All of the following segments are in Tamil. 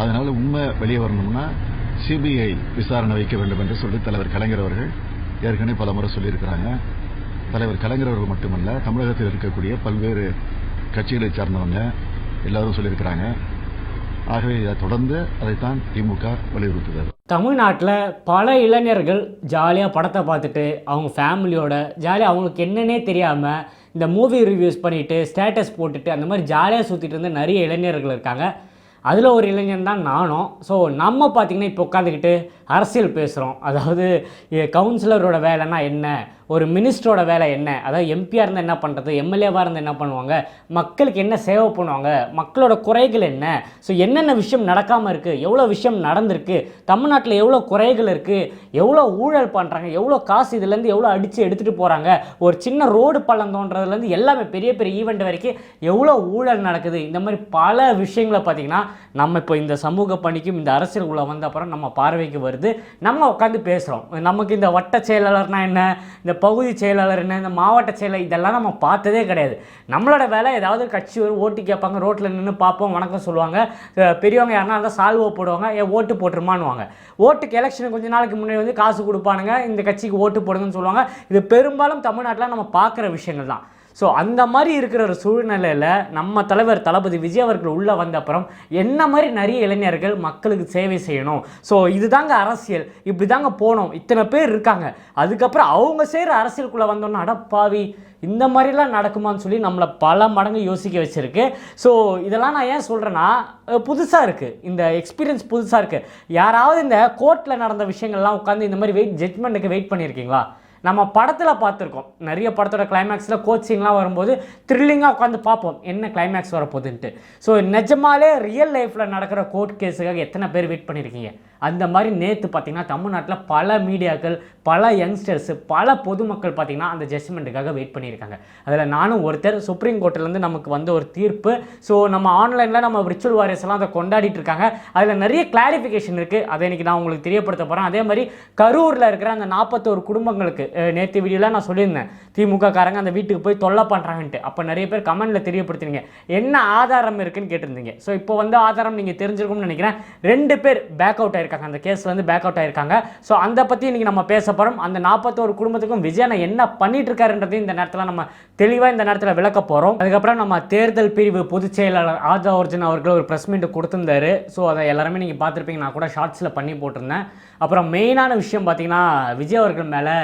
அதனால உண்மை வெளியே வரணும்னா சிபிஐ விசாரணை வைக்க வேண்டும் என்று சொல்லி தலைவர் கலைஞர் அவர்கள் ஏற்கனவே பல முறை சொல்லியிருக்கிறாங்க. தலைவர் கலைஞர் அவர்கள் மட்டுமல்ல தமிழகத்தில் இருக்கக்கூடிய பல்வேறு கட்சிகளை சார்ந்தவங்க எல்லாரும் சொல்லியிருக்கிறாங்க. ஆகவே இதை தொடர்ந்து அதைத்தான் திமுக வலியுறுத்துகிறது. தமிழ்நாட்டில் பல இளைஞர்கள் ஜாலியாக படத்தை பார்த்துட்டு அவங்க ஃபேமிலியோட ஜாலியாக அவங்களுக்கு என்னன்னே தெரியாமல் இந்த மூவி ரிவ்யூஸ் பண்ணிவிட்டு ஸ்டேட்டஸ் போட்டுட்டு அந்த மாதிரி ஜாலியாக சுற்றிட்டு இருந்த நிறைய இளைஞர்கள் இருக்காங்க. அதில் ஒரு இளைஞன் தான் நானும். ஸோ நம்ம பார்த்திங்கன்னா இப்போ உட்காந்துக்கிட்டு அரசியல் பேசுகிறோம் அதாவது கவுன்சிலரோட வேலைன்னா என்ன? ஒரு மினிஸ்டரோட வேலை என்ன? அதாவது எம்பியாக இருந்தால் என்ன பண்ணுறது எம்எல்ஏவாக இருந்தால் என்ன பண்ணுவாங்க? மக்களுக்கு என்ன சேவை பண்ணுவாங்க? மக்களோட குறைகள் என்ன? ஸோ என்னென்ன விஷயம் நடக்காமல் இருக்குது எவ்வளோ விஷயம் நடந்திருக்கு? தமிழ்நாட்டில் எவ்வளோ குறைகள் இருக்குது எவ்வளோ ஊழல் பண்ணுறாங்க எவ்வளோ காசு இதுலேருந்து எவ்வளோ அடித்து எடுத்துகிட்டு போகிறாங்க ஒரு சின்ன ரோடு பள்ளம் தோன்றதுலேருந்து எல்லாமே பெரிய பெரிய ஈவெண்ட் வரைக்கும் எவ்வளோ ஊழல் நடக்குது? இந்த மாதிரி பல விஷயங்களை பார்த்திங்கன்னா நம்ம இப்போ இந்த சமூக பணிக்கும் இந்த அரசியல் உள்ள வந்த அப்புறம் நம்ம பார்வைக்கு வருது. நம்ம உட்காந்து பேசுகிறோம் நமக்கு இந்த வட்ட செயலாளர்னால் என்ன? இந்த பகுதி செயலாளர் என்ன இந்த மாவட்ட செயலர் இதெல்லாம் நம்ம பார்த்ததே கிடையாது. நம்மளோட வேலை ஏதாவது கட்சி வரும் ஓட்டு கேட்பாங்க ரோட்டில் நின்று பார்ப்போம் வணக்கம் சொல்லுவாங்க. பெரியவங்க யாருனா இருந்தால் சால்வோ போடுவாங்க ஏன் ஓட்டு போட்டுருமான்னுவாங்க. ஓட்டுக்கு எலெக்ஷனுக்கு கொஞ்ச நாளைக்கு முன்னாடி வந்து காசு கொடுப்பானுங்க இந்த கட்சிக்கு ஓட்டு போடுங்கன்னு சொல்லுவாங்க. இது பெரும்பாலும் தமிழ்நாட்டில் நம்ம பார்க்குற விஷயங்கள் தான். ஸோ அந்த மாதிரி இருக்கிற ஒரு சூழ்நிலையில் நம்ம தலைவர் தளபதி விஜய் அவர்கள் உள்ளே வந்த அப்புறம் என்ன மாதிரி நிறைய இளைஞர்கள் மக்களுக்கு சேவை செய்யணும்? ஸோ இதுதாங்க அரசியல். இப்படி தாங்க போனோம் இத்தனை பேர் இருக்காங்க. அதுக்கப்புறம் அவங்க செய்கிற அரசியலுக்குள்ளே வந்தோன்னா அடப்பாவி இந்த மாதிரிலாம் நடக்குமான்னு சொல்லி நம்மளை பல மடங்கு யோசிக்க வச்சுருக்கு. ஸோ இதெல்லாம் நான் ஏன் சொல்கிறேன்னா புதுசாக இருக்குது இந்த எக்ஸ்பீரியன்ஸ் புதுசாக இருக்குது யாராவது இந்த கோர்ட்டில் நடந்த விஷயங்கள்லாம் உட்காந்து இந்த மாதிரி வெயிட் ஜட்மெண்ட்டுக்கு வெயிட் பண்ணியிருக்கீங்களா நம்ம படத்தில் பார்த்துருக்கோம். நிறைய படத்தோட கிளைமேக்ஸில் கோச்சிங்லாம் வரும்போது த்ரில்லிங்காக உட்காந்து பார்ப்போம். என்ன கிளைமேக்ஸ் வரப்போகுதுன்ட்டு. ஸோ நிஜமாலே ரியல் லைஃப்பில் நடக்கிற கோர்ட் கேஸுக்காக எத்தனை பேர் வெயிட் பண்ணியிருக்கீங்க அந்த மாதிரி நேற்று பார்த்தீங்கன்னா தமிழ்நாட்டில் பல மீடியாக்கள் பல யங்ஸ்டர்ஸு பல பொதுமக்கள் பார்த்தீங்கன்னா அந்த ஜட்ஜ்மெண்ட்டுக்காக வெயிட் பண்ணியிருக்காங்க. அதில் நானும் ஒருத்தர் சுப்ரீம் கோர்ட்டிலேருந்து நமக்கு வந்த ஒரு தீர்ப்பு. ஸோ நம்ம ஆன்லைனில் நம்ம விர்ச்சுவல் வாரியர்ஸ் எல்லாம் அதை கொண்டாடிட்டு இருக்காங்க. அதில் நிறைய கிளாரிஃபிகேஷன் இருக்குது அதை இன்றைக்கி நான் உங்களுக்கு தெரியப்படுத்த போகிறேன் அதே மாதிரி கரூரில் இருக்கிற அந்த நாற்பத்தோரு குடும்பங்களுக்கு நேற்று வீடியோவில் நான் சொல்லியிருந்தேன். திமுக காரங்க அந்த வீட்டுக்கு போய் தொல்லை பண்ணுறாங்கன்ட்டு அப்போ நிறைய பேர் கமெண்ட்டில் தெரியப்படுத்தினீங்க. என்ன ஆதாரம் இருக்குன்னு கேட்டிருந்தீங்க. ஸோ இப்போ வந்து ஆதாரம் நீங்கள் தெரிஞ்சிருக்கும்னு நினைக்கிறேன். ரெண்டு பேர் பேக் அவுட் ஆயிருக்கு ஆயிருக்காங்க. அந்த கேஸ்லேருந்து பேக் அவுட் ஆகிருக்காங்க ஸோ அந்த பற்றி இன்றைக்கி நம்ம பேச போகிறோம் அந்த நாற்பத்தோரு குடும்பத்துக்கும் விஜயனை என்ன பண்ணிட்டு இருக்காருன்றதையும் இந்த நேரத்தில் நம்ம தெளிவாக இந்த நேரத்தில் விளக்க போகிறோம் அதுக்கப்புறம் நம்ம தேர்தல் பிரிவு பொதுச் செயலாளர் ஆஜா அர்ஜுன் அவர்கள் ஒரு ப்ரெஸ் மீட் கொடுத்துருந்தாரு. ஸோ அதை எல்லாருமே நீங்கள் பார்த்துருப்பீங்க. நான் கூட ஷார்ட்ஸில் பண்ணி போட்டிருந்தேன். அப்புறம் மெயினான விஷயம் பார்த்தீங்கன்னா விஜய் அவர்கள் மேலே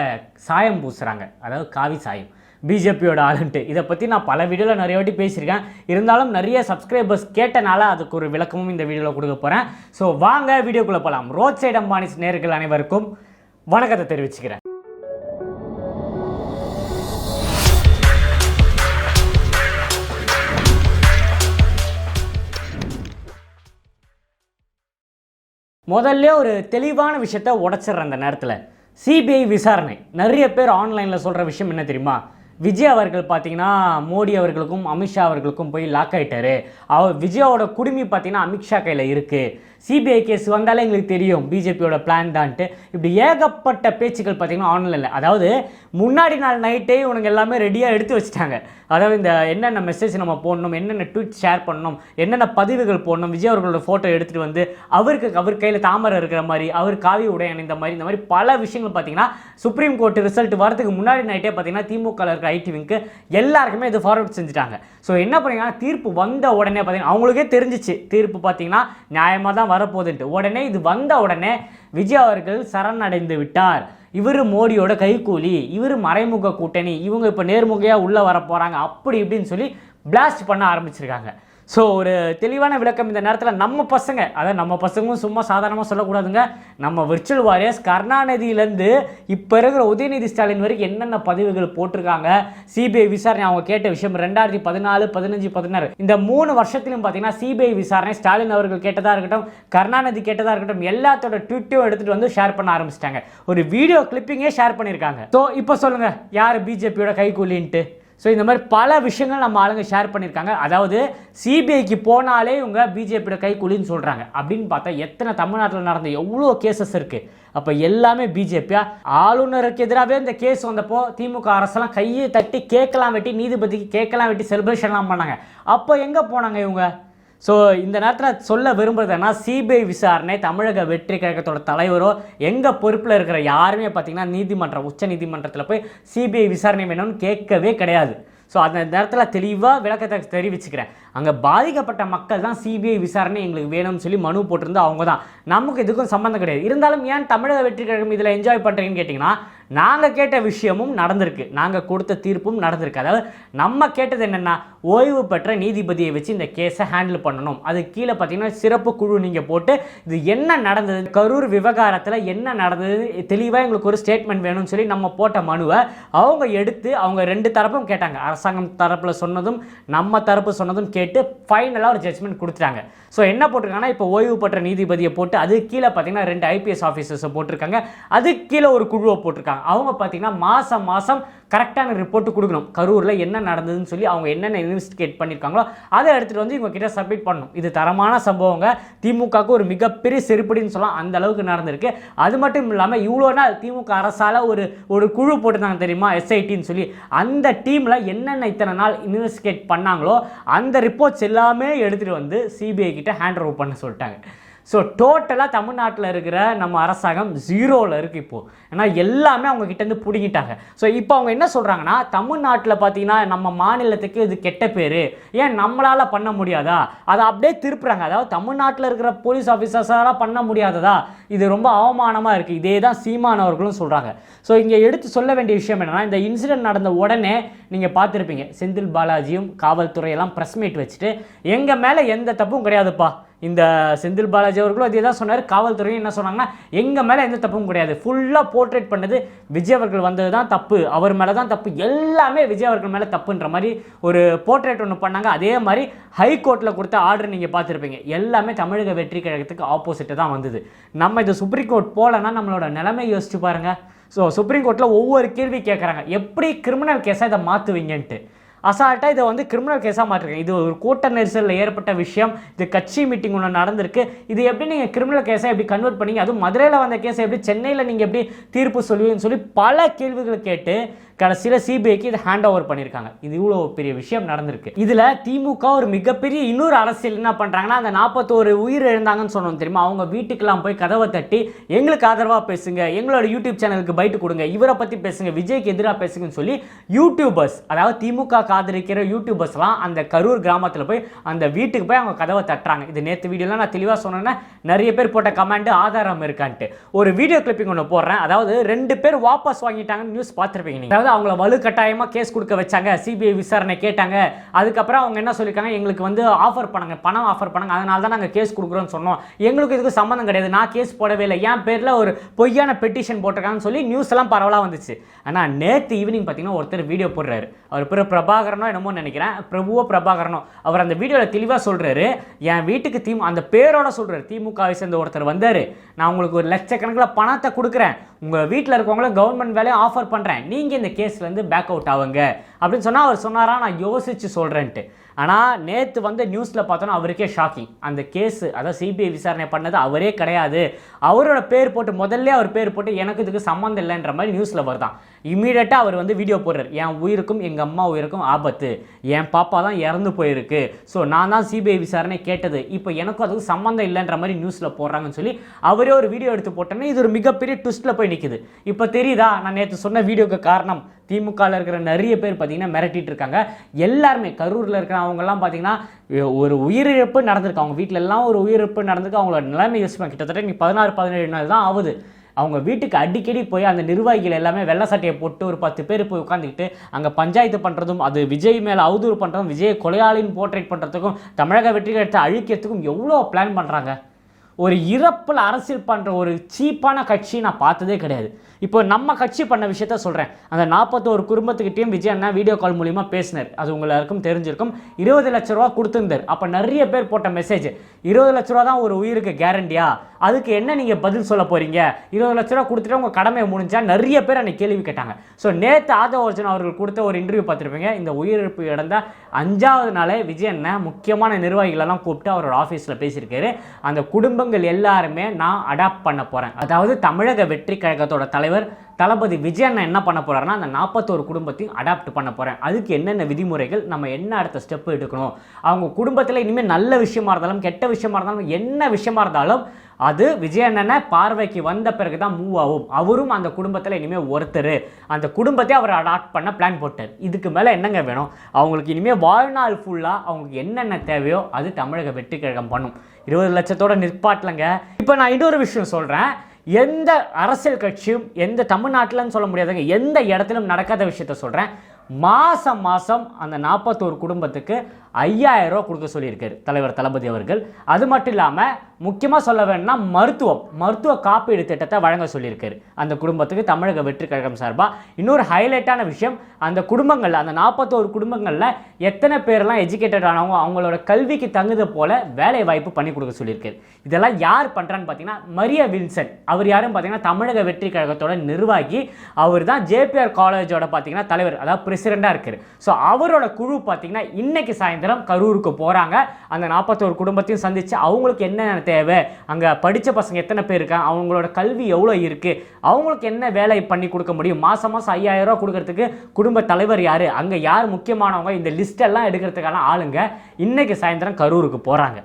சாயம் பூசுகிறாங்க அதாவது காவி சாயம். பிஜேபியோட ஆளுன்ட்டு. இதை பற்றி நான் பல வீடியோவில் நிறைய வாட்டி பேசியிருக்கேன். இருந்தாலும் நிறைய சப்ஸ்கிரைபர்ஸ் கேட்டனால அதுக்கு ஒரு விளக்கமும் இந்த வீடியோவில் கொடுக்க போகிறேன் ஸோ வாங்க வீடியோக்குள்ளே போகலாம் ரோட் சைடு அம்பானிஸ் நேர்கள் அனைவருக்கும் வணக்கத்தை தெரிவிச்சுக்கிறேன். முதல்ல ஒரு தெளிவான விஷயத்த உடச்சிட்ற அந்த நேரத்தில். சிபிஐ விசாரணை. நிறைய பேர் ஆன்லைனில் சொல்கிற விஷயம் என்ன தெரியுமா? விஜய் அவர்கள் பார்த்தீங்கன்னா மோடி அவர்களுக்கும் அமித்ஷா அவர்களுக்கும் போய் லாக் ஆகிட்டாரு அவர் விஜயாவோட குடுமி பார்த்தீங்கன்னா அமித்ஷா கையில் இருக்குது சிபிஐ கேஸ் வந்தாலே எங்களுக்கு தெரியும். பிஜேபியோட பிளான் தான்ட்டு. இப்படி ஏகப்பட்ட பேச்சுக்கள் பார்த்திங்கன்னா ஆன்லைனில் அதாவது முன்னாடி நாள் நைட்டே இவனுங்க எல்லாமே ரெடியாக எடுத்து வச்சுட்டாங்க. அதாவது இந்த என்னென்ன மெசேஜ் நம்ம போடணும் என்னென்ன ட்வீட் ஷேர் பண்ணணும் என்னென்ன பதிவுகள் போடணும் விஜய் அவர்களோட ஃபோட்டோ எடுத்துகிட்டு வந்து அவருக்கு அவர் கையில் தாமரை இருக்கிற மாதிரி அவர் காவி உடை அணிந்த மாதிரி இந்த மாதிரி பல விஷயங்கள் பார்த்தீங்கன்னா சுப்ரீம் கோர்ட் ரிசல்ட் வரதுக்கு முன்னாடி நைட்டே பார்த்தீங்கன்னா திமுக இருக்கிற ஐடிவிங்க்கு எல்லாருக்குமே இது ஃபார்வர்ட் செஞ்சுட்டாங்க. ஸோ என்ன பண்ணீங்கன்னா தீர்ப்பு வந்த உடனே பார்த்தீங்கன்னா அவங்களுக்கே தெரிஞ்சிச்சு. தீர்ப்பு பார்த்தீங்கன்னா நியாயமாக தான் வரப்போகுதுன்ட்டு. உடனே இது வந்த உடனே விஜய் அவர்கள் சரணடைந்து விட்டார். இவர் மோடியோட கைக்கூலி இவர் மறைமுக கூட்டணி இவங்க இப்போ நேர்முகையாக உள்ளே வர போகிறாங்க அப்படி இப்படின்னு சொல்லி பிளாஸ்ட் பண்ண ஆரம்பிச்சிருக்காங்க. ஸோ ஒரு தெளிவான விளக்கம் இந்த நேரத்தில் நம்ம பசங்க அதாவது நம்ம பசங்களும் சும்மா சாதாரணமாக சொல்லக்கூடாதுங்க. நம்ம விர்ச்சுவல் வாரியர்ஸ் கருணாநிதியிலேருந்து இப்போ இருக்கிற உதயநிதி ஸ்டாலின் வரைக்கும் என்னென்ன பதிவுகள் போட்டிருக்காங்க? சிபிஐ விசாரணை அவங்க கேட்ட விஷயம் ரெண்டாயிரத்தி பதினாலு பதினஞ்சு பதினாறு. இந்த மூணு வருஷத்திலும் பார்த்தீங்கன்னா சிபிஐ விசாரணை ஸ்டாலின் அவர்கள் கேட்டதாக இருக்கட்டும் கருணாநிதி கேட்டதாக இருக்கட்டும் எல்லாத்தோட ட்விட்டையும் எடுத்துகிட்டு வந்து ஷேர் பண்ண ஆரம்பிச்சிட்டாங்க. ஒரு வீடியோ கிளிப்பிங்கே ஷேர் பண்ணியிருக்காங்க ஸோ இப்போ சொல்லுங்கள் யார் பிஜேபியோட கைக்கூலின்ட்டு ஸோ இந்த மாதிரி பல விஷயங்கள் நம்ம ஆளுங்க ஷேர் பண்ணியிருக்காங்க. அதாவது சிபிஐக்கு போனாலே இவங்க பிஜேபியோட கைக்கூலின்னு சொல்கிறாங்க அப்படின்னு பார்த்தா எத்தனை தமிழ்நாட்டில் நடந்த எவ்வளோ கேசஸ் இருக்குது அப்போ எல்லாமே பிஜேபியாக ஆளுநருக்கு எதிராகவே இந்த கேஸ் வந்தப்போ திமுக அரசெல்லாம் கையை தட்டி கேட்கலாம் வெட்டி நீதிபதிக்கு கேட்கலாம் வெட்டி செலிப்ரேஷன்லாம் பண்ணாங்க. அப்போ எங்கே போனாங்க இவங்க? ஸோ இந்த நேரத்தில் சொல்ல விரும்புகிறதுனா என்ன சிபிஐ விசாரணை தமிழக வெற்றி கழகத்தோட தலைவரோ எங்கள் பொறுப்பில் இருக்கிற யாருமே பார்த்திங்கன்னா நீதிமன்றம் உச்ச நீதிமன்றத்தில் போய் சிபிஐ விசாரணை வேணும்னு கேட்கவே கிடையாது. ஸோ அந்த நேரத்தில் தெளிவாக விளக்கத்தை தெரிவிச்சுக்கிறேன். அங்கே பாதிக்கப்பட்ட மக்கள் தான் சிபிஐ விசாரணை எங்களுக்கு வேணும்னு சொல்லி மனு போட்டிருந்தா அவங்க தான் நமக்கு இதுக்கும் சம்மந்தம் கிடையாது. இருந்தாலும் ஏன் தமிழக வெற்றி கழகம் இதில் என்ஜாய் பண்ணுறீங்கன்னு கேட்டிங்கன்னா நாங்கள் கேட்ட விஷயமும் நடந்திருக்கு. நாங்கள் கொடுத்த தீர்ப்பும் நடந்திருக்கு. அதாவது நம்ம கேட்டது என்னென்னா ஓய்வு பெற்ற நீதிபதியை வச்சு இந்த கேஸை ஹேண்டில் பண்ணணும். அது கீழே பார்த்தீங்கன்னா சிறப்பு குழு நீங்கள் போட்டு இது என்ன நடந்தது கரூர் விவகாரத்தில் என்ன நடந்தது தெளிவாக எங்களுக்கு ஒரு ஸ்டேட்மெண்ட் வேணும்னு சொல்லி நம்ம போட்ட மனுவை அவங்க எடுத்து அவங்க ரெண்டு தரப்பும் கேட்டாங்க. அரசாங்கம் தரப்பில் சொன்னதும் நம்ம தரப்பு சொன்னதும் கேட்டு ஃபைனலாக ஒரு ஜட்ஜ்மெண்ட் கொடுத்துட்டாங்க. ஸோ என்ன போட்டிருக்காங்கன்னா இப்போ ஓய்வு பெற்ற நீதிபதியை போட்டு அது கீழே பார்த்தீங்கன்னா ரெண்டு ஐபிஎஸ் ஆஃபீஸர்ஸை போட்டிருக்காங்க. அது கீழே ஒரு குழுவை போட்டிருக்காங்க. அவங்க பார்த்தீங்கன்னா மாதம் மாதம் கரெக்டான ரிப்போர்ட் கொடுக்கணும். கரூரில் என்ன நடந்ததுன்னு சொல்லி அவங்க என்னென்ன இன்வெஸ்டிகேட் பண்ணியிருக்காங்களோ அதை எடுத்துகிட்டு வந்து இவங்க கிட்ட சப்மிட் பண்ணணும். இது தரமான சம்பவங்க. திமுகவுக்கு ஒரு மிகப்பெரிய செருப்படின்னு சொல்லலாம். அந்த அளவுக்கு நடந்திருக்கு. அது மட்டும் இல்லாமல் இவ்வளோ நாள் திமுக அரசால் ஒரு ஒரு குழு போட்டிருந்தாங்க தெரியுமா? எஸ்ஐடின்னு சொல்லி. அந்த டீமில் என்னென்ன இத்தனை நாள் இன்வெஸ்டிகேட் பண்ணாங்களோ அந்த ரிப்போர்ட்ஸ் எல்லாமே எடுத்துகிட்டு வந்து சிபிஐ கிட்ட ஹேண்ட் ஓவர் பண்ண சொல்லிட்டாங்க. ஸோ டோட்டலாக தமிழ்நாட்டில் இருக்கிற நம்ம அரசாங்கம் ஜீரோவில் இருக்குது இப்போது ஏன்னா எல்லாமே அவங்க கிட்டேருந்து பிடிங்கிட்டாங்க. ஸோ இப்போ அவங்க என்ன சொல்கிறாங்கன்னா தமிழ்நாட்டில் பார்த்தீங்கன்னா நம்ம மாநிலத்துக்கு இது கெட்ட பேர். ஏன் நம்மளால் பண்ண முடியாதா? அதை அப்படியே திருப்புறாங்க. அதாவது தமிழ்நாட்டில் இருக்கிற போலீஸ் ஆஃபீஸர்ஸால் பண்ண முடியாததா? இது ரொம்ப அவமானமாக இருக்குது இதே தான் சீமானவர்களும் சொல்கிறாங்க ஸோ இங்கே எடுத்து சொல்ல வேண்டிய விஷயம் என்னென்னா இந்த இன்சிடென்ட் நடந்த உடனே நீங்கள் பார்த்துருப்பீங்க செந்தில் பாலாஜியும் காவல்துறையெல்லாம் ப்ரெஸ் மீட் வச்சுட்டு எங்கள் மேலே எந்த தப்பும் கிடையாதுப்பா. இந்த செந்தில் பாலாஜி அவர்களும் அதே தான் சொன்னார். காவல்துறையும் என்ன சொன்னாங்கன்னா எங்கள் மேலே எந்த தப்பும் கிடையாது. ஃபுல்லாக போர்ட்ரேட் பண்ணது விஜய் அவர்கள் வந்தது தான் தப்பு. அவர் மேலே தான் தப்பு. எல்லாமே விஜய் அவர்கள் மேலே தப்புன்ற மாதிரி ஒரு போர்ட்ரேட் ஒன்று பண்ணாங்க. அதே மாதிரி ஹைகோர்ட்டில் கொடுத்த ஆர்டர் நீங்கள் பார்த்துருப்பீங்க. எல்லாமே தமிழக வெற்றி கழகத்துக்கு ஆப்போசிட்டு தான் வந்தது. நம்ம இது சுப்ரீம் கோர்ட் போகலன்னா நம்மளோட நிலைமை யோசிச்சு பாருங்கள் ஸோ சுப்ரீம் கோர்ட்டில் ஒவ்வொரு கேள்வி கேட்குறாங்க எப்படி கிரிமினல் கேஸை இதை மாற்றுவீங்கன்ட்டு அசால்ட்டாக இதை வந்து கிரிமினல் கேஸாக மாற்றிருக்கேன். இது ஒரு கூட்ட நெரிசலில் ஏற்பட்ட விஷயம். இது கட்சி மீட்டிங் ஒன்று நடந்திருக்கு. இது எப்படி நீங்கள் கிரிமினல் கேஸை எப்படி கன்வெர்ட் பண்ணீங்க? அதுவும் மதுரையில் வந்த கேஸை எப்படி சென்னையில் நீங்கள் எப்படி தீர்ப்பு சொல்லுவீங்கன்னு சொல்லி பல கேள்விகள் கேட்டு கடைசியில் சிபிஐக்கு இதை ஹேண்ட் ஓவர் பண்ணியிருக்காங்க. இது இவ்வளோ பெரிய விஷயம் நடந்திருக்கு. இதில் திமுக ஒரு மிகப்பெரிய இன்னொரு அரசியல் என்ன பண்ணுறாங்கன்னா அந்த நாற்பத்தோரு உயிர் இழந்தாங்கன்னு சொன்னோம் தெரியுமா? அவங்க வீட்டுக்கெல்லாம் போய் கதவை தட்டி எங்களுக்கு ஆதரவாக பேசுங்க எங்களோட யூடியூப் சேனலுக்கு பைட்டு கொடுங்க இவரை பற்றி பேசுங்க விஜய்க்கு எதிராக பேசுங்கன்னு சொல்லி யூடியூபர்ஸ் அதாவது திமுக ஆதரிக்கிற யூடியூபர்ஸ்லாம் அந்த கரூர் கிராமத்தில் போய் அந்த வீட்டுக்கு போய் அவங்க கதவை தட்டுறாங்க. இது நேற்று வீடியோலாம் நான் தெளிவாக சொன்னேன்னா நிறைய பேர் போட்ட கமெண்ட் ஆதாரம் இருக்கான்ட்டு. ஒரு வீடியோ கிளிப்பிங் ஒன்று போடுறேன். அதாவது ரெண்டு பேர் வாபஸ் வாங்கிட்டாங்கன்னு நியூஸ் பார்த்துருப்பீங்க நீங்கள் அதாவது அவங்கள வலுக்கட்டாயமாக கேஸ் கொடுக்க வச்சாங்க. சிபிஐ விசாரணை கேட்டாங்க. அதுக்கப்புறம் அவங்க என்ன சொல்லியிருக்காங்க? எங்களுக்கு வந்து ஆஃபர் பண்ணுங்க. பணம் ஆஃபர் பண்ணுங்க. அதனால தான் நாங்கள் கேஸ் கொடுக்குறோம்னு சொன்னோம். எங்களுக்கு இதுக்கு சம்மந்தம் கிடையாது. நான் கேஸ் போடவே இல்லை. என் பேரில் ஒரு பொய்யான பெட்டிஷன் போட்டிருக்காங்கன்னு சொல்லி நியூஸ் எல்லாம் பரவலாக வந்துச்சு. ஆனால் நேற்று ஈவினிங் பார்த்தீங்கன்னா ஒருத்தர் வீடியோ போடுறாரு. அவர் பேர் பிரபாகரனோ என்னமோ நினைக்கிறேன். பிரபுவோ பிரபாகரனோ. அவர் அந்த வீடியோவில் தெளிவாக சொல்கிறாரு என் வீட்டுக்கு திமு அந்த பேரோட சொல்கிறார் திமுகவை சேர்ந்த ஒருத்தர் வந்தார். நான் உங்களுக்கு ஒரு லட்சக்கணக்கில் பணத்தை கொடுக்குறேன். உங்கள் வீட்டில் இருக்கவங்களும் கவர்மெண்ட் வேலையை ஆஃபர் பண்ணுறேன் நீங்கள் இந்த கேஸ்லேருந்து பேக் அவுட் ஆகுங்க அப்படின்னு சொன்னால் அவர் சொன்னாரா? நான் யோசித்து சொல்கிறேன்ட்டு ஆனால் நேற்று வந்து நியூஸில் பார்த்தோன்னா அவருக்கே ஷாக்கிங் அந்த கேஸு அதாவது சிபிஐ விசாரணை பண்ணது அவரே கிடையாது. அவரோட பேர் போட்டு முதல்ல அவர் பேர் போட்டு எனக்கு இதுக்கு சம்மந்தம் இல்லைன்ற மாதிரி நியூஸில் வருதான். இமீடியட்டாக அவர் வந்து வீடியோ போடுறார். என் உயிருக்கும் எங்கள் அம்மா உயிருக்கும் ஆபத்து. என் பாப்பா தான் இறந்து போயிருக்கு. ஸோ நான் தான் சிபிஐ விசாரணை கேட்டது. இப்போ எனக்கும் அதுக்கு சம்மந்தம் இல்லைன்ற மாதிரி நியூஸில் போடுறாங்கன்னு சொல்லி அவரே ஒரு வீடியோ எடுத்து போட்டோன்னா இது ஒரு மிகப்பெரிய ட்விஸ்ட்டில் போய் நிற்கிது இப்போ தெரியுதா? நான் நேற்று சொன்ன வீடியோக்கு காரணம் திமுகவில் இருக்கிற நிறைய பேர் பார்த்தீங்கன்னா மிரட்டிட்டு இருக்காங்க. எல்லாருமே கரூரில் இருக்கிற அவங்கெல்லாம் பார்த்தீங்கன்னா ஒரு உயிரிழப்பு நடந்திருக்கு. அவங்க வீட்டிலெல்லாம் ஒரு உயிரிழப்பு நடந்திருக்கு. அவங்களோட நிலைமை யோசிப்பாங்க. கிட்டத்தட்ட நீ பதினாறு பதினேழு நாள் தான் ஆகுது. அவங்க வீட்டுக்கு அடிக்கடி போய் அந்த நிர்வாகிகள் எல்லாமே வெள்ளை சட்டையை போட்டு ஒரு பத்து பேர் போய் உட்காந்துக்கிட்டு அங்கே பஞ்சாயத்து பண்ணுறதும் அது விஜய் மேலே அவதூறு பண்ணுறதும் விஜய் கொலையாளின்னு போர்ட்ரேட் பண்ணுறதுக்கும் தமிழக வெற்றி எடுத்து அழிக்கிறதுக்கும் எவ்வளோ பிளான் பண்ணுறாங்க ஒரு இறப்பில் அரசியல் பண்ணுற ஒரு சீப்பான கட்சி நான் பார்த்ததே கிடையாது. இப்போ நம்ம கட்சி பண்ண விஷயத்த சொல்கிறேன் அந்த நாற்பத்தோரு குடும்பத்துக்கிட்டேயும் விஜய் அண்ணா வீடியோ கால் மூலிமா பேசினார். அது உங்களுக்கும் தெரிஞ்சிருக்கும். இருபது லட்ச ரூபா கொடுத்துருந்தார். அப்போ நிறைய பேர் போட்ட மெசேஜ் இருபது லட்ச ரூபா தான் ஒரு உயிருக்கு கேரண்டியா அதுக்கு என்ன நீங்கள் பதில் சொல்ல போகிறீங்க இருபது லட்ச ரூபா கொடுத்துட்டு உங்கள் கடமை முடிஞ்சா? நிறைய பேர் அன்னைக்கு கேள்வி கேட்டாங்க. ஸோ நேற்று ஆதவ அர்ஜுன் அவர்கள் கொடுத்த ஒரு இன்டர்வியூ பார்த்துருப்பீங்க. இந்த உயிரிழப்பு இடந்த அஞ்சாவது நாளே விஜய் அண்ணன் முக்கியமான நிர்வாகிகளெல்லாம் கூப்பிட்டு அவரோட ஆஃபீஸில் பேசியிருக்காரு. அந்த குடும்ப குடும்பங்கள் எல்லாருமே நான் அடாப்ட் பண்ண போகிறேன் அதாவது தமிழக வெற்றி கழகத்தோட தலைவர் தளபதி விஜயன் என்ன பண்ண போகிறாருன்னா அந்த நாற்பத்தோரு குடும்பத்தையும் அடாப்ட் பண்ண போகிறேன் அதுக்கு என்னென்ன விதிமுறைகள் நம்ம என்ன அடுத்த ஸ்டெப் எடுக்கணும்? அவங்க குடும்பத்தில் இனிமேல் நல்ல விஷயமா இருந்தாலும் கெட்ட விஷயமா இருந்தாலும் என்ன விஷயமா இருந்தாலும் அது விஜயண்ணனை பார்வைக்கு வந்த பிறகு தான் மூவ் ஆகும். அவரும் அந்த குடும்பத்தில் இனிமேல் ஒருத்தர். அந்த குடும்பத்தை அவர் அடாப்ட் பண்ண பிளான் போட்டார். இதுக்கு மேலே என்னங்க வேணும்? அவங்களுக்கு இனிமேல் வாழ்நாள் ஃபுல்லாக அவங்களுக்கு என்னென்ன தேவையோ அது தமிழக வெற்றி கழகம் பண்ணும். இருபது லட்சத்தோட நிற்பாட்டலங்க இப்போ நான் இன்னொரு விஷயம் சொல்கிறேன் எந்த அரசியல் கட்சியும் எந்த தமிழ்நாட்டிலன்னு சொல்ல முடியாதுங்க. எந்த இடத்திலும் நடக்காத விஷயத்த சொல்கிறேன் மாதம் மாதம் அந்த நாற்பத்தோரு குடும்பத்துக்கு ஐயாயிரம் ரூபா கொடுக்க சொல்லியிருக்காரு தலைவர் தளபதி அவர்கள். அது மட்டும் இல்லாமல் முக்கியமாக சொல்ல வேணும்னா மருத்துவம் மருத்துவ காப்பீடு திட்டத்தை வழங்க சொல்லியிருக்காரு. அந்த குடும்பத்துக்கு தமிழக வெற்றி கழகம் சார்பாக இன்னொரு ஹைலைட்டான விஷயம் அந்த குடும்பங்கள் அந்த நாற்பத்தோரு குடும்பங்களில் எத்தனை பேர்லாம் எஜுகேட்டட் ஆனவங்க அவங்களோட கல்விக்கு தகுந்த போல வேலை வாய்ப்பு பண்ணி கொடுக்க சொல்லியிருக்காரு. இதெல்லாம் யார் பண்ணுறான்னு பார்த்தீங்கன்னா மரியா வில்சன். அவர் யாரும் பார்த்தீங்கன்னா தமிழக வெற்றி கழகத்தோட நிர்வாகி. அவர் தான் ஜேபிஆர் காலேஜோட பார்த்தீங்கன்னா தலைவர் அதாவது பிரசிடெண்டாக இருக்கார். ஸோ அவரோட குழு பார்த்தீங்கன்னா இன்னைக்கு சாயந்தரம் கரூருக்கு போகிறாங்க அந்த நாற்பத்தோரு குடும்பத்தையும் சந்தித்து அவங்களுக்கு என்னென்ன தேவை? அங்கே படித்த பசங்க எத்தனை பேர் இருக்காங்க? அவங்களோட கல்வி எவ்வளோ இருக்குது அவங்களுக்கு என்ன வேலை பண்ணி கொடுக்க முடியும்? மாதம் மாதம் ஐயாயிரம் ரூபா கொடுக்கறதுக்கு குடும்ப தலைவர் யார்? அங்கே யார் முக்கியமானவங்க? இந்த லிஸ்ட் எல்லாம் எடுக்கிறதுக்கான ஆளுங்க. இன்றைக்கி சாயந்தரம் கரூருக்கு போகிறாங்க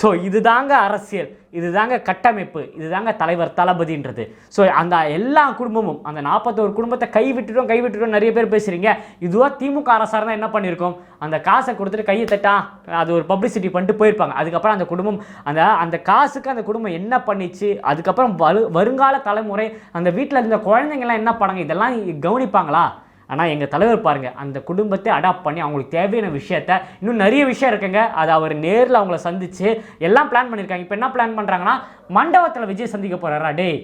ஸோ இதுதாங்க அரசியல். இதுதாங்க கட்டமைப்பு. இதுதாங்க தலைவர் தளபதின்றது. ஸோ அந்த எல்லா குடும்பமும் அந்த நாற்பத்தோரு குடும்பத்தை கை கைவிட்டுட்டோம் கை நிறைய பேர் பேசுகிறீங்க இதுவாக திமுக அரசாக இருந்தால் என்ன பண்ணியிருக்கோம்? அந்த காசை கொடுத்துட்டு கையை தட்டா அது ஒரு பப்ளிசிட்டி பண்ணிட்டு போயிருப்பாங்க. அதுக்கப்புறம் அந்த குடும்பம் அந்த அந்த காசுக்கு அந்த குடும்பம் என்ன பண்ணிச்சு? அதுக்கப்புறம் வரு வருங்கால தலைமுறை அந்த வீட்டில் இருந்த குழந்தைங்கள்லாம் என்ன பண்ணாங்க? இதெல்லாம் கவனிப்பாங்களா? ஆனால் எங்கள் தலைவர் பாருங்கள் அந்த குடும்பத்தை அடாப்ட் பண்ணி அவங்களுக்கு தேவையான விஷயத்த இன்னும் நிறைய விஷயம் இருக்குங்க. அதை அவர் நேரில் அவங்கள சந்தித்து எல்லாம் பிளான் பண்ணியிருக்காங்க இப்போ என்ன பிளான் பண்ணுறாங்கன்னா மண்டபத்தில் விஜய் சந்திக்க போகிறாரா டேய்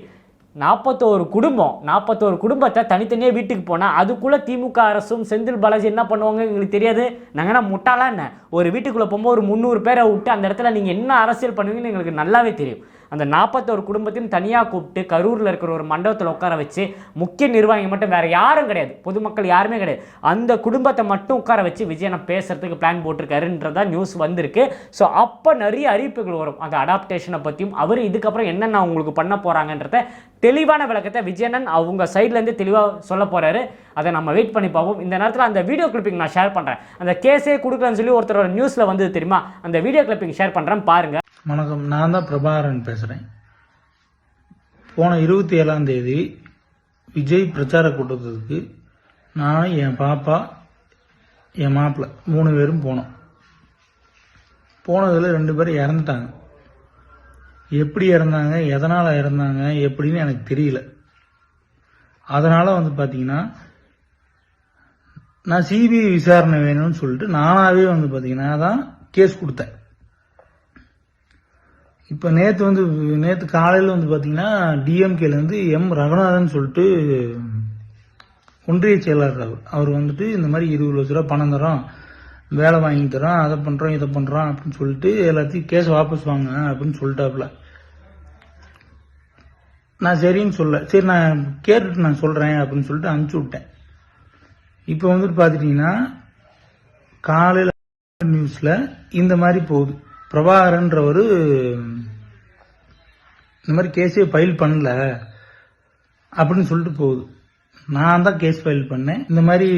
நாற்பத்தோரு குடும்பம் நாற்பத்தோரு குடும்பத்தை தனித்தனியாக வீட்டுக்கு போனால் அதுக்குள்ளே திமுக அரசும் செந்தில் பாலாஜி என்ன பண்ணுவாங்க எங்களுக்கு தெரியாது. நாங்கள் என்ன முட்டாளா என்ன? ஒரு வீட்டுக்குள்ளே போகும்போது ஒரு முந்நூறு பேரை விட்டு அந்த இடத்துல நீங்கள் என்ன அரசியல் பண்ணுவீங்கன்னு எங்களுக்கு நல்லாவே தெரியும். அந்த நாற்பத்தோரு குடும்பத்தையும் தனியாக கூப்பிட்டு கரூரில் இருக்கிற ஒரு மண்டபத்தில் உட்கார வச்சு முக்கிய நிர்வாகி மட்டும் வேறு யாரும் கிடையாது. பொதுமக்கள் யாருமே கிடையாது. அந்த குடும்பத்தை மட்டும் உட்கார வச்சு விஜயனை பேசுகிறதுக்கு பிளான் போட்டிருக்காருன்றதா நியூஸ் வந்திருக்கு. ஸோ அப்போ நிறைய அறிவிப்புகள் வரும். அந்த அடாப்டேஷனை பற்றியும் அவர் இதுக்கப்புறம் என்னென்ன உங்களுக்கு பண்ண போகிறாங்கன்றத தெளிவான விளக்கத்தை விஜயனன் அவங்க சைட்லேருந்து தெளிவாக சொல்ல போகிறாரு அதை நம்ம வெயிட் பண்ணி பார்ப்போம். இந்த நேரத்தில் அந்த வீடியோ கிளிப்பிங் நான் ஷேர் பண்ணுறேன் அந்த கேஸே கொடுக்கலன்னு சொல்லி ஒருத்தரோட நியூஸில் வந்தது தெரியுமா? அந்த வீடியோ கிளிப்பிங் ஷேர் பண்ணுறேன் பாருங்கள் வணக்கம். நான் தான் பிரபாகரன் பேசுகிறேன் போன இருபத்தி ஏழாம் தேதி விஜய் பிரச்சார கூட்டத்துக்கு நான் என் பாப்பா என் மாப்பிள்ளை மூணு பேரும் போனோம். போனதில் ரெண்டு பேரும் இறந்துட்டாங்க. எப்படி இறந்தாங்க எதனால் இறந்தாங்க எப்படின்னு எனக்கு தெரியல. அதனால் வந்து பார்த்தீங்கன்னா நான் சிபிஐ விசாரணை வேணும்னு சொல்லிட்டு நானாகவே வந்து பார்த்தீங்கன்னா தான் கேஸ் கொடுத்தேன். இப்போ நேற்று வந்து நேற்று காலையில் வந்து பார்த்தீங்கன்னா டிஎம்கேலேருந்து எம் ரகுநாதன் சொல்லிட்டு ஒன்றிய செயலாளர் அவர். அவர் வந்துட்டு இந்த மாதிரி இருபது லட்ச ரூபா பணம் தரோம் வேலை வாங்கி தரோம் அதை பண்ணுறோம் இதை பண்ணுறோம் அப்படின்னு சொல்லிட்டு எல்லாத்தையும் கேஸ் வாபஸ் வாங்க அப்படின்னு சொல்லிட்டாப்புல. நான் சரின்னு சொல்ல சரி நான் கேட்டுட்டு நான் சொல்கிறேன் அப்படின்னு சொல்லிட்டு அனுப்பிச்சி விட்டேன். இப்போ வந்துட்டு பார்த்துட்டிங்கன்னா காலையில் நியூஸில் இந்த மாதிரி போகுது. பிரபாகரன்றவர் இந்த மாதிரி கேஸே ஃபைல் பண்ணல அப்படின்னு சொல்லிட்டு போகுது. நான் தான் கேஸ் ஃபைல் பண்ணேன். இந்த மாதிரி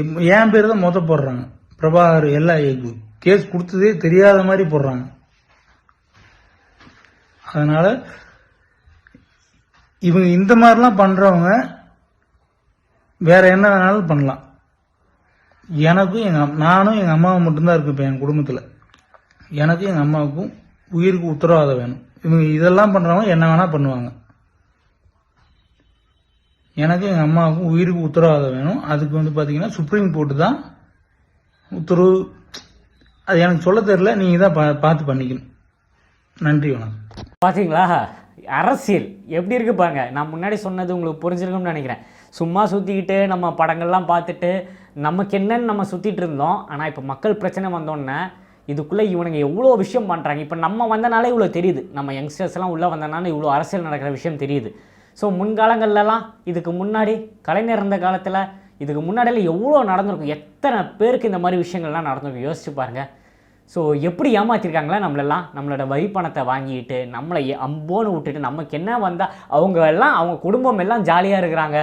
எம்- என் பேர் தான் மொத்த போடுறாங்க. பிரபாகர் எல்லா கேஸ் கொடுத்ததே தெரியாத மாதிரி போடுறாங்க. அதனால இவங்க இந்த மாதிரிலாம் பண்ணுறவங்க வேற என்ன வேணாலும் பண்ணலாம். எனக்கும் எங்கள் நானும் எங்கள் அம்மாவும் மட்டும்தான் இருக்கு இப்போ என் குடும்பத்தில். எனக்கும் எங்கள் அம்மாவுக்கும் உயிருக்கு உத்தரவாதம் வேணும். இவங்க இதெல்லாம் பண்ணுறவங்க என்ன வேணால் பண்ணுவாங்க. எனக்கு எங்கள் அம்மாவுக்கும் உயிருக்கு உத்தரவாதம் வேணும். அதுக்கு வந்து பார்த்திங்கன்னா சுப்ரீம் கோர்ட்டு தான் உத்தரவு அது எனக்கு சொல்ல தெரியல நீங்கள் தான் பா- பார்த்து பண்ணிக்கணும். நன்றி வணக்கம். பார்த்தீங்களா அரசியல். எப்படி இருக்கு பாருங்க. நான் முன்னாடி சொன்னது உங்களுக்கு புரிஞ்சிருக்கும்னு நினைக்கிறேன். சும்மா சுற்றிக்கிட்டு நம்ம படங்கள்லாம் பார்த்துட்டு நமக்கு என்னன்னு நம்ம சுற்றிட்டு இருந்தோம். ஆனால் இப்போ மக்கள் பிரச்சனை வந்தோன்னே இதுக்குள்ளே இவனுங்க எவ்வளோ விஷயம் பண்ணுறாங்க இப்போ நம்ம வந்தனாலே இவ்வளோ தெரியுது. நம்ம யங்ஸ்டர்ஸ்லாம் உள்ளே வந்தனால இவ்வளோ அரசியல் நடக்கிற விஷயம் தெரியுது. ஸோ முன்காலங்கள்லலாம் இதுக்கு முன்னாடி கலைஞர் இருந்த காலத்தில் இதுக்கு முன்னாடியில் எவ்வளோ நடந்திருக்கும்? எத்தனை பேருக்கு இந்த மாதிரி விஷயங்கள்லாம் நடந்திருக்கும்? யோசிச்சு பாருங்கள் ஸோ எப்படி ஏமாற்றிருக்காங்களா நம்மளெல்லாம்? நம்மளோட வரி பணத்தை வாங்கிட்டு நம்மளை அம்போன்னு விட்டுட்டு நமக்கு என்ன வந்தால் அவங்க எல்லாம் அவங்க குடும்பம் எல்லாம் ஜாலியாக இருக்கிறாங்க.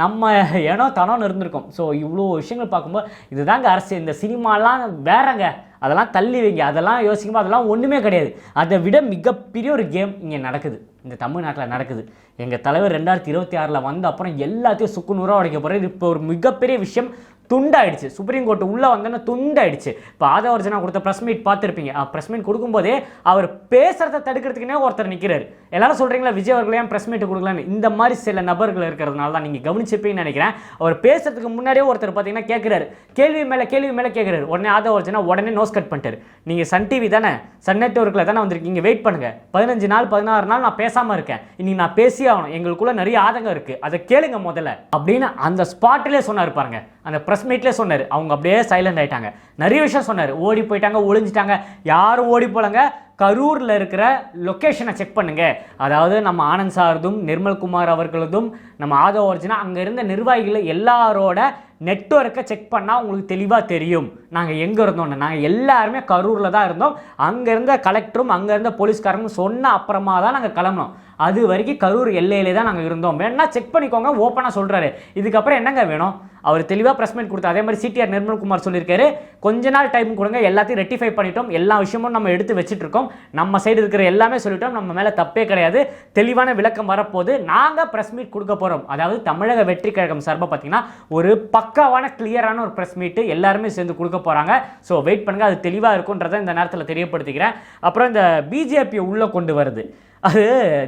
நம்ம ஏனோ தனோன்னு இருந்திருக்கோம். ஸோ இவ்வளோ விஷயங்கள் பார்க்கும்போது இதுதாங்க அரசு இந்த சினிமாலாம் வேறங்க. அதெல்லாம் தள்ளி வைங்க. அதெல்லாம் யோசிக்கும்போது அதெல்லாம் ஒன்றுமே கிடையாது. அதை விட மிகப்பெரிய ஒரு கேம் இங்கே நடக்குது. இந்த தமிழ்நாட்டில் நடக்குது. எங்கள் தலைவர் ரெண்டாயிரத்தி இருபத்தி ஆறில் வந்த அப்புறம் எல்லாத்தையும் சுக்கு நூறாக உடைக்க போகிறார் இப்போ ஒரு மிகப்பெரிய விஷயம். துண்டாயிடுச்சு. சுப்ரீம் கோர்ட் உள்ளே வந்தோன்னே துண்டாயிடுச்சு. இப்போ ஆதவர்ஜனா கொடுத்த ப்ரெஸ் மீட் பார்த்துருப்பீங்க. ப்ரெஸ் மீட் கொடுக்கும்போதே அவர் பேசுறத தடுக்கிறதுக்குனே ஒருத்தர் நிற்கிறார் எல்லாரும் சொல்கிறீங்களா விஜய் அவர்கள் ஏன் ப்ரெஸ் மீட் கொடுக்கலான்னு? இந்த மாதிரி சில நபர்கள் இருக்கிறதுனால தான் நீங்கள் கவனிச்சிருப்பீங்கன்னு நினைக்கிறேன். அவர் பேசுறதுக்கு முன்னாடியே ஒருத்தர் பார்த்தீங்கன்னா கேட்குறாரு கேள்வி மேலே கேள்வி மேலே கேட்குறாரு உடனே ஆதவர்ஜனா உடனே நோஸ் கட் பண்ணிட்டார். நீங்கள் சன் டிவி தானே சன் நெட்ஒர்க்கில் தானே வந்திருக்கீங்க. வெயிட் பண்ணுங்க. பதினஞ்சு நாள் பதினாறு நாள் நான் பேசாமல் இருக்கேன். இன்னைக்கு நான் பேசியே ஆகணும். எங்களுக்குள்ளே நிறைய ஆதங்கம் இருக்குது அதை கேளுங்க முதல்ல. அப்படின்னு அந்த ஸ்பாட்டிலே சொன்னார் பாருங்கள் அந்த ப்ரெஸ் மீட்லேயே சொன்னார். அவங்க அப்படியே சைலண்ட் ஆகிட்டாங்க நிறைய விஷயம் சொன்னார். ஓடி போயிட்டாங்க ஒளிஞ்சிட்டாங்க. யாரும் ஓடி போலங்க கரூரில் இருக்கிற லொக்கேஷனை செக் பண்ணுங்க. அதாவது நம்ம ஆனந்த் சாரதும் நிர்மல்குமார் அவர்களதும் நம்ம ஆதவ அர்ஜுனா அங்கே இருந்த நிர்வாகிகள் எல்லாரோட நெட்ஒர்க்கை செக் பண்ணால் உங்களுக்கு தெளிவாக தெரியும். நாங்கள் எங்கே இருந்தோம்னு. நாங்கள் எல்லாருமே கரூரில் தான் இருந்தோம். அங்கே இருந்த கலெக்டரும் அங்கே இருந்த போலீஸ்காரங்களும் சொன்ன அப்புறமா தான் நாங்கள் கிளம்பினோம். அது வரைக்கும் கரூர் எல்லையிலே தான் நாங்கள் இருந்தோம். வேணா செக் பண்ணிக்கோங்க. ஓப்பனாக சொல்கிறாரு இதுக்கப்புறம் என்னங்க வேணும்? அவர் தெளிவாக ப்ரெஸ் மீட் கொடுத்தா அதே மாதிரி சிடிஆர் நிர்மல்குமார் சொல்லியிருக்காரு. கொஞ்ச நாள் டைம் கொடுங்க. எல்லாத்தையும் ரெட்டிஃபை பண்ணிட்டோம். எல்லா விஷயமும் நம்ம எடுத்து வச்சுட்டு இருக்கோம் நம்ம சைடு இருக்கிற எல்லாமே சொல்லிட்டோம். நம்ம மேலே தப்பே கிடையாது. தெளிவான விளக்கம் வரப்போது நாங்கள் ப்ரெஸ் மீட் கொடுக்க போகிறோம் அதாவது தமிழக வெற்றி கழகம் சார்பாக பார்த்தீங்கன்னா ஒரு பக்காவான கிளியரான ஒரு ப்ரெஸ் மீட்டு எல்லாருமே சேர்ந்து கொடுக்க போகிறாங்க ஸோ வெயிட் பண்ணுங்க அது தெளிவாக இருக்குன்றதை இந்த நேரத்தில் தெரியப்படுத்திக்கிறேன். அப்புறம் இந்த பிஜேபியை உள்ளே கொண்டு வருது. அது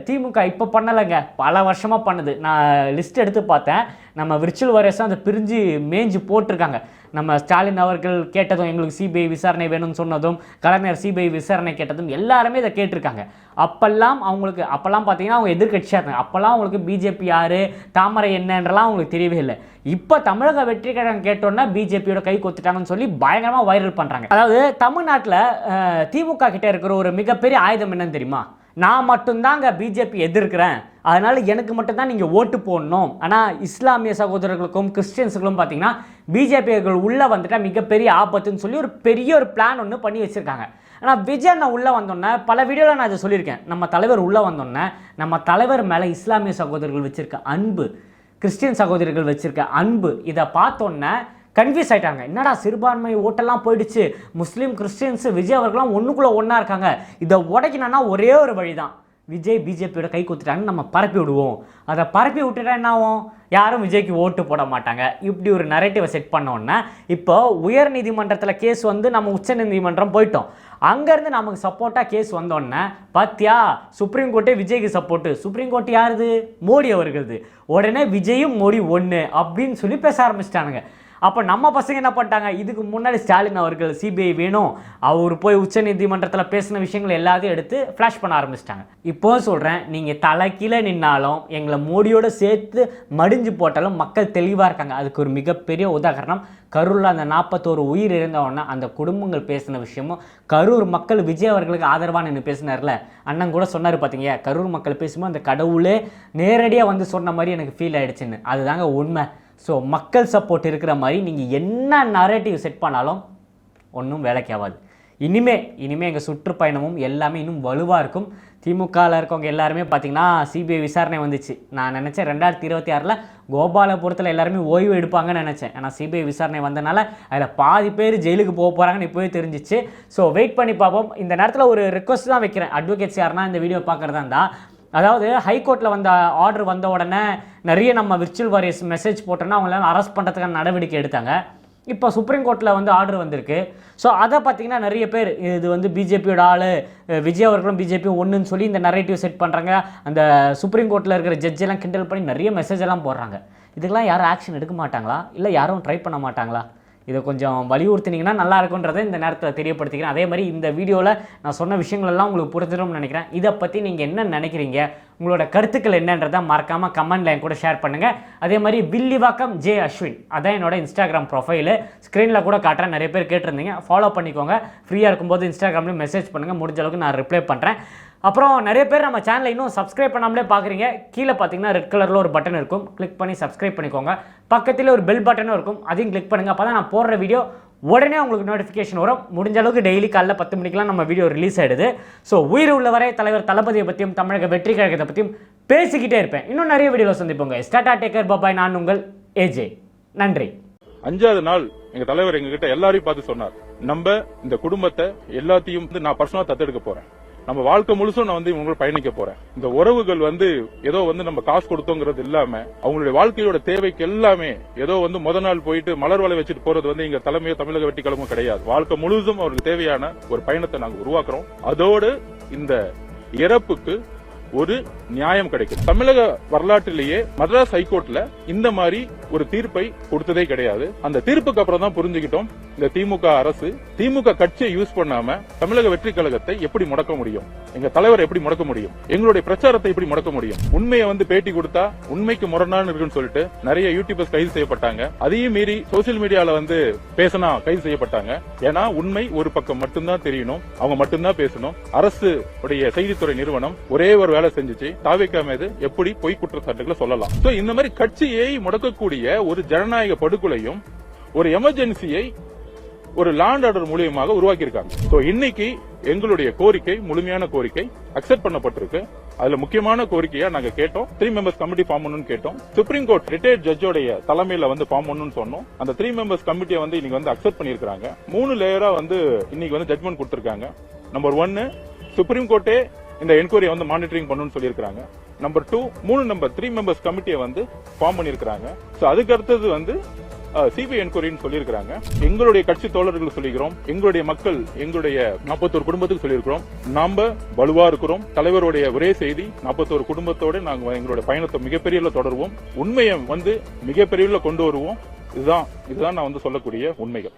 திமுக இப்போ பண்ணலைங்க. பல வருஷமாக பண்ணுது. நான் லிஸ்ட் எடுத்து பார்த்தேன். நம்ம விர்ச்சுவல் வாரியர்ஸாக அதை பிரிஞ்சு மேய்ஞ்சு போட்டிருக்காங்க. நம்ம ஸ்டாலின் அவர்கள் கேட்டதும் எங்களுக்கு சிபிஐ விசாரணை வேணும்னு சொன்னதும் கலைஞர் சிபிஐ விசாரணை கேட்டதும் எல்லாருமே இதை கேட்டிருக்காங்க. அப்பெல்லாம் அவங்களுக்கு அப்போல்லாம் பார்த்தீங்கன்னா அவங்க எதிர்க்கட்சியாக இருந்தாங்க. அப்பெல்லாம் அவங்களுக்கு பிஜேபி யார் தாமரை என்னன்றலாம் அவங்களுக்கு தெரியவே இல்லை. இப்போ தமிழக வெற்றி கழகம் கேட்டோன்னா பிஜேபியோட கை கொத்துட்டாங்கன்னு சொல்லி பயங்கரமாக வைரல் பண்ணுறாங்க அதாவது தமிழ்நாட்டில் திமுக கிட்ட இருக்கிற ஒரு மிகப்பெரிய ஆயுதம் என்னன்னு தெரியுமா? நான் மட்டும்தாங்க பிஜேபி எதிர்க்கிறேன். அதனால் எனக்கு மட்டும்தான் நீங்கள் ஓட்டு போடணும். ஆனால் இஸ்லாமிய சகோதரர்களுக்கும் கிறிஸ்டியன்ஸுகளும் பார்த்தீங்கன்னா பிஜேபிகள் உள்ளே வந்துட்டால் மிகப்பெரிய ஆபத்துன்னு சொல்லி ஒரு பெரிய ஒரு பிளான் ஒன்று பண்ணி வச்சுருக்காங்க. ஆனால் விஜய் அண்ணா உள்ளே வந்தோன்னே பல வீடியோவில் நான் அதை சொல்லியிருக்கேன். நம்ம தலைவர் உள்ளே வந்தோன்னே நம்ம தலைவர் மேலே இஸ்லாமிய சகோதரர்கள் வச்சுருக்க அன்பு கிறிஸ்டியன் சகோதரிகள் வச்சுருக்க அன்பு இதை பார்த்தோன்னே கன்ஃபியூஸ் ஆகிட்டாங்க என்னடா சிறுபான்மை ஓட்டெல்லாம் போயிடுச்சு. முஸ்லீம் கிறிஸ்டியன்ஸு விஜய் அவர்கள்லாம் ஒன்றுக்குள்ளே ஒன்றா இருக்காங்க. இதை உடைக்கணும்னா ஒரே ஒரு வழி தான் விஜய் பிஜேபியோட கை கொடுத்துட்டாங்கன்னு நம்ம பரப்பி விடுவோம். அதை பரப்பி விட்டுட்டா என்ன ஆகும் யாரும் விஜய்க்கு ஓட்டு போட மாட்டாங்க. இப்படி ஒரு நரேட்டிவை செட் பண்ணோன்னே இப்போ உயர் நீதிமன்றத்தில் கேஸ் வந்து நம்ம உச்ச நீதிமன்றம் போயிட்டோம். அங்கேருந்து நமக்கு சப்போர்ட்டாக கேஸ் வந்தோடனே பாத்தியா? சுப்ரீம் கோர்ட்டே விஜய்க்கு சப்போர்ட்டு சுப்ரீம் கோர்ட் யாருது? மோடி அவர்களது. உடனே விஜயும் மோடி ஒன்று அப்படின்னு சொல்லி பேச ஆரம்பிச்சிட்டானுங்க. அப்போ நம்ம பசங்க என்ன பண்ணிட்டாங்க? இதுக்கு முன்னாடி ஸ்டாலின் அவர்கள் சிபிஐ வேணும். அவர் போய் உச்ச நீதிமன்றத்தில் பேசின விஷயங்கள் எல்லாத்தையும் எடுத்து ஃப்ளாஷ் பண்ண ஆரம்பிச்சிட்டாங்க. இப்போ சொல்கிறேன் நீங்கள் தலைக்கீழே நின்னாலும் எங்களை மோடியோடு சேர்த்து மடிஞ்சு போட்டாலும் மக்கள் தெளிவாக இருக்காங்க. அதுக்கு ஒரு மிகப்பெரிய உதாரணம் கரூரில் அந்த நாற்பத்தோரு உயிர் இருந்தவொன்னே அந்த குடும்பங்கள் பேசின விஷயமும் கரூர் மக்கள் விஜய் அவர்களுக்கு ஆதரவாக நின்று பேசினார்ல. அண்ணன் கூட சொன்னார் பார்த்தீங்க கரூர் மக்கள் பேசும்போது அந்த கடவுளே நேரடியாக வந்து சொன்ன மாதிரி எனக்கு ஃபீல் ஆயிடுச்சுன்னு. அதுதாங்க உண்மை. ஸோ மக்கள் சப்போர்ட் இருக்கிற மாதிரி நீங்கள் என்ன நரேட்டிவ் செட் பண்ணாலும் ஒன்றும் வேலைக்கு ஆகாது. இனிமே இனிமேல் எங்கள் சுற்றுப்பயணமும் எல்லாமே இன்னும் வலுவாக இருக்கும். திமுகவில் இருக்கவங்க எல்லாருமே பார்த்திங்கன்னா சிபிஐ விசாரணை வந்துச்சு. நான் நினச்சேன் ரெண்டாயிரத்தி இருபத்தி ஆறில் கோபாலபுரத்தில் எல்லாருமே ஓய்வு எடுப்பாங்கன்னு நினச்சேன். ஆனால் சிபிஐ விசாரணை வந்தனால அதில் பாதி பேர் ஜெயிலுக்கு போக போகிறாங்கன்னு இப்போவே தெரிஞ்சிச்சு. ஸோ வெயிட் பண்ணி பார்ப்போம். இந்த நேரத்தில் ஒரு ரிக்வஸ்ட் தான் வைக்கிறேன். அட்வொகேட்ஸ் யாருன்னா இந்த வீடியோ பார்க்குறதா இருந்தால் அதாவது ஹைகோர்ட்டில் வந்த ஆர்டர் வந்த உடனே நிறைய நம்ம விர்ச்சுவல் வாரியர்ஸ் மெசேஜ் போட்டோன்னா அவங்கள அரெஸ்ட் பண்ணுறதுக்கான நடவடிக்கை எடுத்தாங்க. இப்போ சுப்ரீம் கோர்ட்டில் வந்து ஆர்டர் வந்திருக்கு. ஸோ அதை பார்த்தீங்கன்னா நிறைய பேர் இது வந்து பிஜேபியோட ஆள் விஜய் அவர்களும் பிஜேபியும் ஒன்றுன்னு சொல்லி இந்த நரேட்டிவ் செட் பண்ணுறாங்க அந்த சுப்ரீம் கோர்ட்டில் இருக்கிற ஜட்ஜ் எல்லாம் கிண்டல் பண்ணி நிறைய மெசேஜ் எல்லாம் போடுறாங்க. இதுக்கெல்லாம் யாரும் ஆக்ஷன் எடுக்க மாட்டாங்களா? இல்லை யாரும் ட்ரை பண்ண மாட்டாங்களா? இதை கொஞ்சம் வலியுறுத்தினீங்கன்னா நல்லா இருக்குன்றதை இந்த நேரத்தில் தெரியப்படுத்திக்கிறேன். அதே மாதிரி இந்த வீடியோவில் நான் சொன்ன விஷயங்கள்லாம் உங்களுக்கு புரிஞ்சிடும்னு நினைக்கிறேன். இதை பற்றி நீங்கள் என்ன நினைக்கிறீங்க? உங்களோட கருத்துக்கள் என்னன்றதை மறக்காமல் கமெண்ட்டில் என் கூட ஷேர் பண்ணுங்கள் அதே மாதிரி வில்லிவாக்கம் ஜே அஸ்வின் அதான் என்னோட இன்ஸ்டாகிராம் ப்ரொஃபைலு ஸ்க்ரீனில் கூட காட்டுறேன். நிறைய பேர் கேட்டிருந்தீங்க. ஃபாலோ பண்ணிக்கோங்க. ஃப்ரீயாக இருக்கும்போது இன்ஸ்டாகிராம்லேயும் மெசேஜ் பண்ணுங்கள் முடிஞ்ச அளவுக்கு நான் ரிப்ளை பண்ணுறேன் அப்புறம் நிறைய பேர் நம்ம சேனலை இன்னும் சப்ஸ்கிரைப் பண்ணாமலே பார்க்குறீங்க கீழே பார்த்தீங்கன்னா ரெட் கலரில் ஒரு பட்டன் இருக்கும். கிளிக் பண்ணி சப்ஸ்கிரைப் பண்ணிக்கோங்க. பக்கத்தில் ஒரு பெல் பட்டனும் இருக்கும். அதையும் கிளிக் பண்ணுங்கள் அப்போ தான் நான் போடுற வீடியோ உடனே உங்களுக்கு நோட்டிஃபிகேஷன் வரும். முடிஞ்ச அளவுக்கு டெய்லி காலைல பத்து மணிக்கெலாம் நம்ம வீடியோ ரிலீஸ் ஆகிடுது ஸோ உயிர் உள்ளவரை தலைவர் தளபதியை பற்றியும் தமிழக வெற்றி கழகத்தை பற்றியும் பேசிக்கிட்டே இருப்பேன். இன்னும் நிறைய வீடியோவில் சந்திப்போங்க ஸ்டாட்டா டேக்கர் பாபாய். நான் உங்கள் ஏஜே நன்றி. அஞ்சாவது நாள் எங்க தலைவர் எங்ககிட்ட எல்லாரையும் பார்த்து சொன்னார். நம்ம இந்த குடும்பத்தை எல்லாத்தையும் வந்து நான் பர்சனலா தத்தெடுக்க போறேன். நம்ம வாழ்க்கை முழுசும் நான் வந்து இவங்களோட பயணிக்க போறேன். இந்த உறவுகள் வந்து ஏதோ வந்து நம்ம காசு கொடுத்தோங்கிறது இல்லாம அவங்களுடைய வாழ்க்கையோட தேவைக்கு எல்லாமே ஏதோ வந்து முத நாள் போயிட்டு மலர் வலை வச்சுட்டு போறது வந்து எங்க தலைமையோ தமிழக வெட்டி கிடையாது. வாழ்க்கை முழுதும் அவருக்கு தேவையான ஒரு பயணத்தை நாங்க உருவாக்குறோம். அதோடு இந்த இறப்புக்கு ஒரு நியாயம் கிடைக்கும். தமிழக வரலாற்றிலேயே மதராஸ் ஹைகோர்ட்ல இந்த மாதிரி ஒரு தீர்ப்பை கொடுத்ததே கிடையாது. அந்த தீர்ப்புக்கு அப்புறம் தான் புரிஞ்சுக்கிட்டோம் இந்த திமுக அரசு திமுக கட்சியை யூஸ் பண்ணாம தமிழக வெற்றி கழகத்தை எப்படி முடக்க முடியும்? எங்க தலைவர் எப்படி முடக்க முடியும்? எங்களுடைய பிரச்சாரத்தை எப்படி முடக்க முடியும்? உண்மையை வந்து பேட்டி கொடுத்தா உண்மைக்கு முரணான்னு இருக்குன்னு சொல்லிட்டு நிறைய யூடியூபர்ஸ் கைது செய்யப்பட்டாங்க. அதையும் மீறி சோசியல் மீடியால வந்து பேசினா கைது செய்யப்பட்டாங்க. ஏன்னா உண்மை ஒரு பக்கம் மட்டும்தான் தெரியணும் அவங்க மட்டும்தான் பேசணும். அரசு உடைய செய்தித்துறை நிறுவனம் ஒரே ஒரு வேலை செஞ்சுச்சு. தாவேக்கா மீது எப்படி பொய் குற்றச்சாட்டுகளை சொல்லலாம். இந்த மாதிரி கட்சியை முடக்கக்கூடிய ஒரு ஜனநாயக படுகொலையும் ஒரு எமர்ஜென்சியை ஒரு லேண்ட் ஆர்டர் மூலியமாக உருவாக்கி இருக்காங்க இன்னைக்கு எங்களுடைய கோரிக்கை முழுமையான கோரிக்கை அக்செப்ட் பண்ணப்பட்டிருக்கு. அதுல முக்கியமான கோரிக்கையா நாங்க கேட்டோம். த்ரீ மெம்பர்ஸ் கமிட்டி ஃபார்ம் பண்ணணும்னு கேட்டோம். சுப்ரீம் கோர்ட் ரிட்டையர்ட் ஜட்ஜோடைய தலைமையில வந்து ஃபார்ம் பண்ணணும்னு சொன்னோம். அந்த த்ரீ மெம்பர்ஸ் கமிட்டியை வந்து இன்னைக்கு வந்து அக்செப்ட் பண்ணிருக்காங்க மூணு லேயரா வந்து இன்னைக்கு வந்து ஜட்மெண்ட் கொடுத்திருக்காங்க. நம்பர் ஒன்னு சுப்ரீம் கோர்ட்டே இந்த என்கொயரியை வந்து மானிட்டரிங் பண்ணணும்னு சொல்லியிருக்காங்க நம்பர் டூ மூணு நம்பர் த்ரீ மெம்பர்ஸ் கமிட்டியை வந்து ஃபார்ம் பண்ணியிருக்கிறாங்க. ஸோ அதுக்கு அடுத்தது வந்து சிபிஐ என்கொயரின்னு சொல்லியிருக்கிறாங்க. எங்களுடைய கட்சி தோழர்கள் சொல்லிக்கிறோம் எங்களுடைய மக்கள் எங்களுடைய நாற்பத்தோரு குடும்பத்துக்கு சொல்லியிருக்கிறோம். நாம வலுவா இருக்கிறோம். தலைவருடைய ஒரே செய்தி நாற்பத்தோரு குடும்பத்தோட நாங்கள் எங்களுடைய பயணத்தை மிகப்பெரிய தொடருவோம். உண்மையை வந்து மிகப்பெரிய கொண்டு வருவோம். இதுதான் இதுதான் நான் வந்து சொல்லக்கூடிய உண்மைகள்.